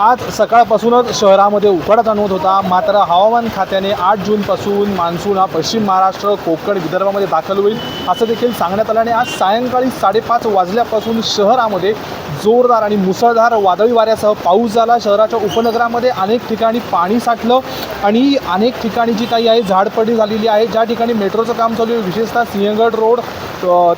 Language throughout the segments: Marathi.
आज सकाळपासूनच शहरामध्ये उकाडा जाणवत होता. मात्र हवामान खात्याने आठ जूनपासून मान्सून हा पश्चिम महाराष्ट्र कोकण विदर्भामध्ये दाखल होईल असं देखील सांगण्यात आलं. आणि आज सायंकाळी साडेपाच वाजल्यापासून शहरामध्ये जोरदार आणि मुसळधार वादळी वाऱ्यासह पाऊस झाला. शहराच्या उपनगरामध्ये अनेक ठिकाणी पाणी साठलं आणि अनेक ठिकाणी जी काही आहे झाडपडी झालेली आहे. ज्या ठिकाणी मेट्रोचं काम चालू आहे विशेषतः सिंहगड रोड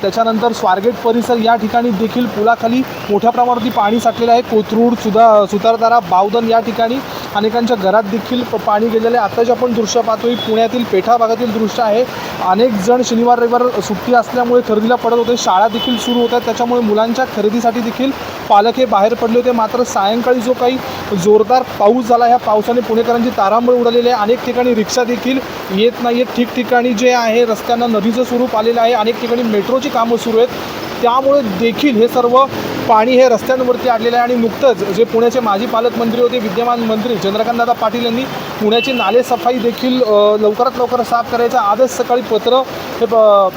त्याच्यानंतर स्वारगेट परिसर या ठिकाणी देखील पुलाखाली मोठ्या प्रमाणावरती पाणी साठलेलं आहे. कोथरूड सुधा सुतारदारा बावधन या ठिकाणी अनेकांच्या घरात देखील प- पाणी गेलेलं आहे. आता जे आपण दृश्य पाहतोय पुण्यातील पेठा भागातील दृश्य आहे. अनेक जण शनिवार रविवार सुट्टी असल्यामुळे खरेदीला पडत होते. शाळा देखील सुरू होतात त्याच्यामुळे मुलांच्या खरेदीसाठी देखील पालक हे बाहेर पडले होते. मात्र सायंकाळी जो काही जोरदार पाऊस झाला ह्या पावसाने पुणेकरांची तारांबळ उडालेली आहे. अनेक ठिकाणी रिक्षा देखील येत नाही आहेत ठिकठिकाणी जे आहे रस्त्यांना नदीचं स्वरूप आलेलं आहे. अनेक ठिकाणी मेट्रोची कामं सुरू आहेत. त्यामुळे देखील हे सर्व पाणी हे रस्त्यांवरती आलेलं आहे. आणि नुकतंच जे पुण्याचे माजी पालकमंत्री होते विद्यमान मंत्री चंद्रकांतदादा पाटील यांनी पुण्याची नाले सफाई देखील लवकरात लवकर साफ करायचं. आजच सकाळी पत्र हे प-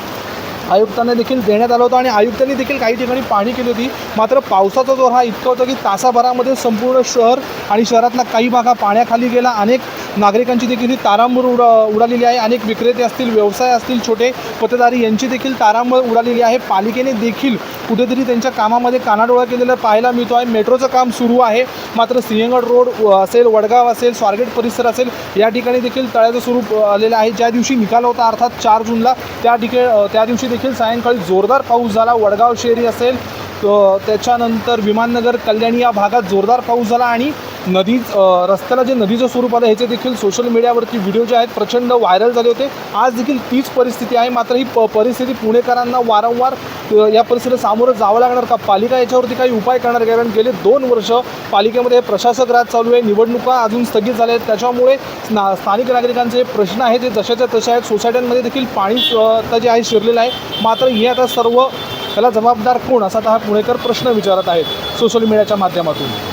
आयुक्तांना देखील देण्यात आलं होतं आणि आयुक्तांनी देखील काही ठिकाणी पाणी केली होती. मात्र पावसाचा जोर हा इतका होता की तासाभरामध्ये संपूर्ण शहर आणि शहरातला काही भाग हा पाण्याखाली गेला. अनेक नागरिकांची देखील ही तारांबळ उडा उडालेली आहे. अनेक विक्रेते असतील व्यवसाय असतील छोटे पतदारी यांची देखील तारांबळ उडालेली आहे. पालिकेने देखील कुठेतरी त्यांच्या कामामध्ये कानाडोळा केलेला पाहायला मिळतो आहे. मेट्रोचं काम सुरू आहे. मात्र सिंहगड रोड असेल वडगाव असेल स्वारगेट परिसर असेल या ठिकाणी देखील तळ्याचं स्वरूप आलेलं आहे. ज्या दिवशी निकाल होता अर्थात चार जूनला त्या ठिकाणी त्या दिवशी देखील सायंकाळी जोरदार पाऊस झाला. वडगाव शेरी असेल त्याच्यानंतर विमाननगर कल्याणी या भागात जोरदार पाऊस झाला आणि नदी रस्त्याला जे नदीचं स्वरूप आलं ह्याचे देखील सोशल मीडियावरती व्हिडिओ जे आहेत प्रचंड व्हायरल झाले होते. आज देखील तीच परिस्थिती आहे. मात्र ही प परिस्थिती पुणेकरांना वारंवार या परिस्थितीला सामोरं जावं लागणार का? पालिका याच्यावरती काही उपाय करणार कारण गेले दोन वर्ष पालिकेमध्ये हे प्रशासक राज चालू आहे. निवडणुका अजून स्थगित झाल्या आहेत. त्याच्यामुळे ना स्थानिक नागरिकांचे प्रश्न आहेत. ते जशाच्या तशा आहेत. सोसायट्यांमध्ये देखील पाणी आता जे आहे शिरलेलं आहे. मात्र हे आता सर्व त्याला जबाबदार कोण? असा आता हा पुणेकर प्रश्न विचारत आहेत सोशल मीडियाच्या माध्यमातून.